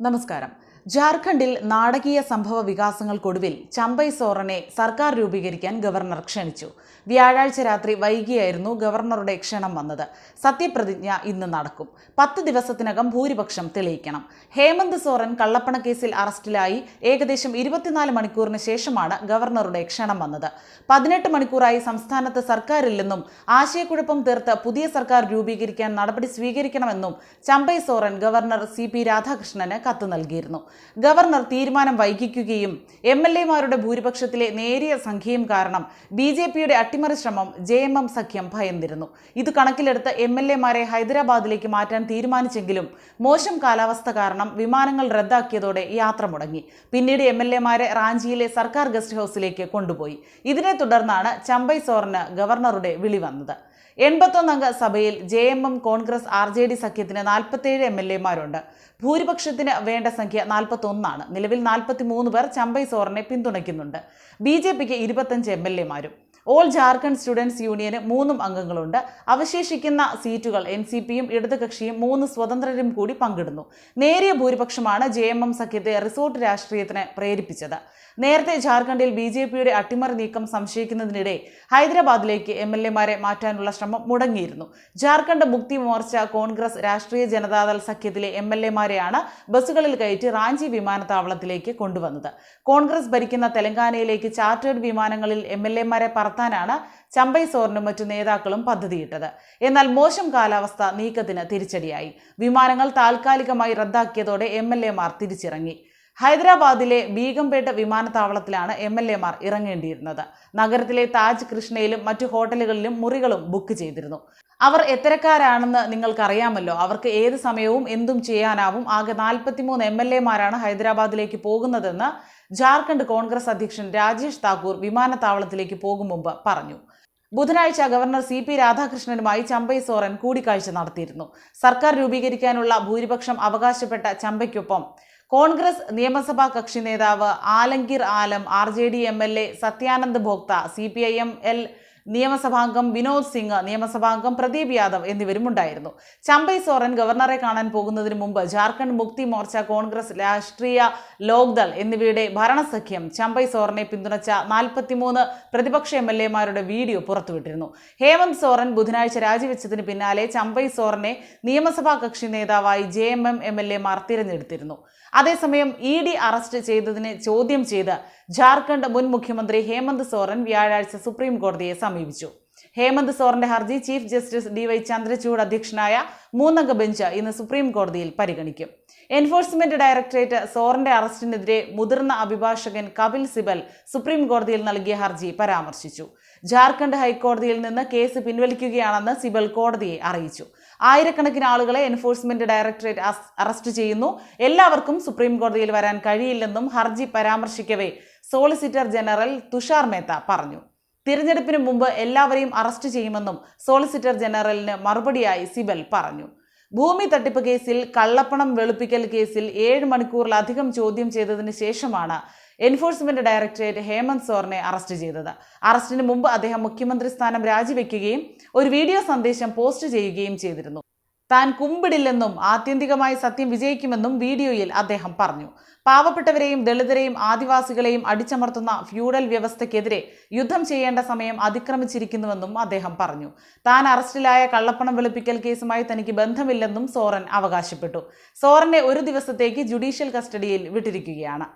നമസ്കാരം. ജാർഖണ്ഡിൽ നാടകീയ സംഭവ വികാസങ്ങൾക്കൊടുവിൽ ചമ്പൈ സോറനെ സർക്കാർ രൂപീകരിക്കാൻ ഗവർണർ ക്ഷണിച്ചു. വ്യാഴാഴ്ച രാത്രി വൈകിയായിരുന്നു ഗവർണറുടെ ക്ഷണം വന്നത്. സത്യപ്രതിജ്ഞ ഇന്ന് നടക്കും. പത്ത് ദിവസത്തിനകം ഭൂരിപക്ഷം തെളിയിക്കണം. ഹേമന്ത് സോറൻ കള്ളപ്പണക്കേസിൽ അറസ്റ്റിലായി. ഏകദേശം ഇരുപത്തിനാല് മണിക്കൂറിന് ശേഷമാണ് ഗവർണറുടെ ക്ഷണം വന്നത്. പതിനെട്ട് മണിക്കൂറായി സംസ്ഥാനത്ത് സർക്കാരില്ലെന്നും ആശയക്കുഴപ്പം തീർത്ത് പുതിയ സർക്കാർ രൂപീകരിക്കാൻ നടപടി സ്വീകരിക്കണമെന്നും Champai Soren governor C P രാധാകൃഷ്ണന് കത്ത് നൽകിയിരുന്നു. ഗവർണർ തീരുമാനം വൈകിക്കുകയും എം എൽ എമാരുടെ ഭൂരിപക്ഷത്തിലെ നേരിയ സംഖ്യയും കാരണം ബി ജെ പിയുടെ അട്ടിമറി ശ്രമം ജെ എം എം സഖ്യം ഭയന്നിരുന്നു. ഇത് കണക്കിലെടുത്ത് എം എൽ എമാരെ ഹൈദരാബാദിലേക്ക് മാറ്റാൻ തീരുമാനിച്ചെങ്കിലും മോശം കാലാവസ്ഥ കാരണം വിമാനങ്ങൾ റദ്ദാക്കിയതോടെ യാത്ര മുടങ്ങി. പിന്നീട് എം എൽ എമാരെ റാഞ്ചിയിലെ സർക്കാർ ഗസ്റ്റ് ഹൗസിലേക്ക് കൊണ്ടുപോയി. ഇതിനെ തുടർന്നാണ് ചമ്പൈ സോറിന് ഗവർണറുടെ വിളി വന്നത്. എൺപത്തൊന്നംഗ സഭയിൽ J M M Congress R J D സഖ്യത്തിന് നാൽപ്പത്തേഴ് എം എൽ എമാരുണ്ട്. ഭൂരിപക്ഷത്തിന് വേണ്ട സംഖ്യ നാൽപ്പത്തൊന്നാണ്. നിലവിൽ നാൽപ്പത്തി മൂന്ന് പേർ ചമ്പൈ സോറിനെ പിന്തുണയ്ക്കുന്നുണ്ട്. ബി ജെ പിക്ക് ഇരുപത്തഞ്ച് എം എൽ എമാരും. ഓൾ ജാർഖണ്ഡ് സ്റ്റുഡൻസ് യൂണിയന് മൂന്നും അംഗങ്ങളുണ്ട്. അവശേഷിക്കുന്ന സീറ്റുകൾ എൻ സി പിയും ഇടതുകക്ഷിയും മൂന്ന് സ്വതന്ത്രരും കൂടി പങ്കിടുന്നു. നേരിയ ഭൂരിപക്ഷമാണ് ജെ എം എം സഖ്യത്തെ റിസോർട്ട് രാഷ്ട്രീയത്തിന് പ്രേരിപ്പിച്ചത്. നേരത്തെ ജാർഖണ്ഡിൽ ബി ജെ പിയുടെ അട്ടിമറി നീക്കം സംശയിക്കുന്നതിനിടെ ഹൈദരാബാദിലേക്ക് എം എൽ എമാരെ മാറ്റാനുള്ള ശ്രമം മുടങ്ങിയിരുന്നു. ജാർഖണ്ഡ് മുക്തി മോർച്ച കോൺഗ്രസ് രാഷ്ട്രീയ ജനതാദൾ സഖ്യത്തിലെ എം എൽ എമാരെയാണ് ബസ്സുകളിൽ കയറ്റി റാഞ്ചി വിമാനത്താവളത്തിലേക്ക് കൊണ്ടുവന്നത്. കോൺഗ്രസ് ഭരിക്കുന്ന തെലങ്കാനയിലേക്ക് ചാർട്ടേഡ് വിമാനങ്ങളിൽ എം എൽ എമാരെ പറത്താനാണ് ചമ്പൈ സോറിനും മറ്റു നേതാക്കളും പദ്ധതിയിട്ടത്. എന്നാൽ മോശം കാലാവസ്ഥ നീക്കത്തിന് തിരിച്ചടിയായി. വിമാനങ്ങൾ താൽക്കാലികമായി റദ്ദാക്കിയതോടെ എം എൽ എമാർ തിരിച്ചിറങ്ങി. ഹൈദരാബാദിലെ ബീഗംപേട്ട വിമാനത്താവളത്തിലാണ് എം എൽ എമാർ ഇറങ്ങേണ്ടിയിരുന്നത്. നഗരത്തിലെ താജ് കൃഷ്ണയിലും മറ്റു ഹോട്ടലുകളിലും മുറികളും ബുക്ക് ചെയ്തിരുന്നു. അവർ എത്തരക്കാരാണെന്ന് നിങ്ങൾക്കറിയാമല്ലോ. അവർക്ക് ഏത് സമയവും എന്തും ചെയ്യാനാവും. ആകെ നാൽപ്പത്തിമൂന്ന് എം എൽ എമാരാണ് ഹൈദരാബാദിലേക്ക് പോകുന്നതെന്ന് ജാർഖണ്ഡ് കോൺഗ്രസ് അധ്യക്ഷൻ രാജേഷ് താക്കൂർ വിമാനത്താവളത്തിലേക്ക് പോകും മുമ്പ് പറഞ്ഞു. ബുധനാഴ്ച ഗവർണർ സി പി രാധാകൃഷ്ണനുമായി ചമ്പൈ സോറൻ കൂടിക്കാഴ്ച നടത്തിയിരുന്നു. സർക്കാർ രൂപീകരിക്കാനുള്ള ഭൂരിപക്ഷം അവകാശപ്പെട്ട ചമ്പയ്ക്കൊപ്പം കോൺഗ്രസ് നിയമസഭാ കക്ഷി നേതാവ് Alamgir Alam R J D M L A Satyanand Bhokta C P I M L നിയമസഭാംഗം Vinod Singh നിയമസഭാംഗം പ്രദീപ് യാദവ് എന്നിവരും ഉണ്ടായിരുന്നു. ചമ്പൈ സോറൻ ഗവർണറെ കാണാൻ പോകുന്നതിന് മുമ്പ് ജാർഖണ്ഡ് മുക്തി മോർച്ച കോൺഗ്രസ് രാഷ്ട്രീയ ലോക്ദൾ എന്നിവയുടെ ഭരണസഖ്യം ചമ്പൈ സോറനെ പിന്തുണച്ച നാൽപ്പത്തിമൂന്ന് പ്രതിപക്ഷ എം എൽ എമാരുടെ വീഡിയോ പുറത്തുവിട്ടിരുന്നു. ഹേമന്ത് സോറൻ ബുധനാഴ്ച രാജിവെച്ചതിന് പിന്നാലെ ചമ്പൈ സോറനെ നിയമസഭാ കക്ഷി നേതാവായി J M M M L എമാർ തിരഞ്ഞെടുത്തിരുന്നു. അതേസമയം ഇ ഡി അറസ്റ്റ് ചെയ്തതിനെ ചോദ്യം ചെയ്ത് ജാർഖണ്ഡ് മുൻ മുഖ്യമന്ത്രി ഹേമന്ത് സോറൻ വ്യാഴാഴ്ച സുപ്രീം കോടതിയെ സമീപിച്ചു. ഹേമന്ത് സോറിന്റെ ഹർജി chief justice D Y Chandrachud അധ്യക്ഷനായ മൂന്നംഗ ബെഞ്ച് ഇന്ന് സുപ്രീം കോടതിയിൽ പരിഗണിക്കും. എൻഫോഴ്സ്മെന്റ് ഡയറക്ടറേറ്റ് സോറിന്റെ അറസ്റ്റിനെതിരെ മുതിർന്ന അഭിഭാഷകൻ കപിൽ സിബൽ സുപ്രീം കോടതിയിൽ നൽകിയ ഹർജി പരാമർശിച്ചു. ജാർഖണ്ഡ് ഹൈക്കോടതിയിൽ നിന്ന് കേസ് പിൻവലിക്കുകയാണെന്ന് സിബൽ കോടതിയെ അറിയിച്ചു. ആയിരക്കണക്കിന് ആളുകളെ എൻഫോഴ്സ്മെന്റ് ഡയറക്ടറേറ്റ് അറസ്റ്റ് ചെയ്യുന്നു. എല്ലാവർക്കും സുപ്രീം കോടതിയിൽ വരാൻ കഴിയില്ലെന്നും ഹർജി പരാമർശിക്കവേ സോളിസിറ്റർ ജനറൽ തുഷാർ മേത്ത പറഞ്ഞു. തിരഞ്ഞെടുപ്പിന് മുമ്പ് എല്ലാവരെയും അറസ്റ്റ് ചെയ്യുമെന്നും സോളിസിറ്റർ ജനറലിന് മറുപടിയായി സിബൽ പറഞ്ഞു. ഭൂമി തട്ടിപ്പ് കേസിൽ കള്ളപ്പണം വെളുപ്പിക്കൽ കേസിൽ ഏഴ് മണിക്കൂറിലധികം ചോദ്യം ചെയ്തതിന് ശേഷമാണ് എൻഫോഴ്സ്മെന്റ് ഡയറക്ടറേറ്റ് ഹേമന്ത് സോറിനെ അറസ്റ്റ് ചെയ്തത്. അറസ്റ്റിന് മുമ്പ് അദ്ദേഹം മുഖ്യമന്ത്രി സ്ഥാനം രാജിവെക്കുകയും ഒരു വീഡിയോ സന്ദേശം പോസ്റ്റ് ചെയ്യുകയും ചെയ്തിരുന്നു. താൻ കുമ്പിടില്ലെന്നും ആത്യന്തികമായി സത്യം വിജയിക്കുമെന്നും വീഡിയോയിൽ അദ്ദേഹം പറഞ്ഞു. പാവപ്പെട്ടവരെയും ദളിതരെയും ആദിവാസികളെയും അടിച്ചമർത്തുന്ന ഫ്യൂഡൽ വ്യവസ്ഥയ്ക്കെതിരെ യുദ്ധം ചെയ്യേണ്ട സമയം അതിക്രമിച്ചിരിക്കുന്നുവെന്നും അദ്ദേഹം പറഞ്ഞു. താൻ അറസ്റ്റിലായ കള്ളപ്പണം വെളുപ്പിക്കൽ കേസുമായി തനിക്ക് ബന്ധമില്ലെന്നും സോറൻ അവകാശപ്പെട്ടു. സോറനെ ഒരു ദിവസത്തേക്ക് ജുഡീഷ്യൽ കസ്റ്റഡിയിൽ വിട്ടിരിക്കുകയാണ്.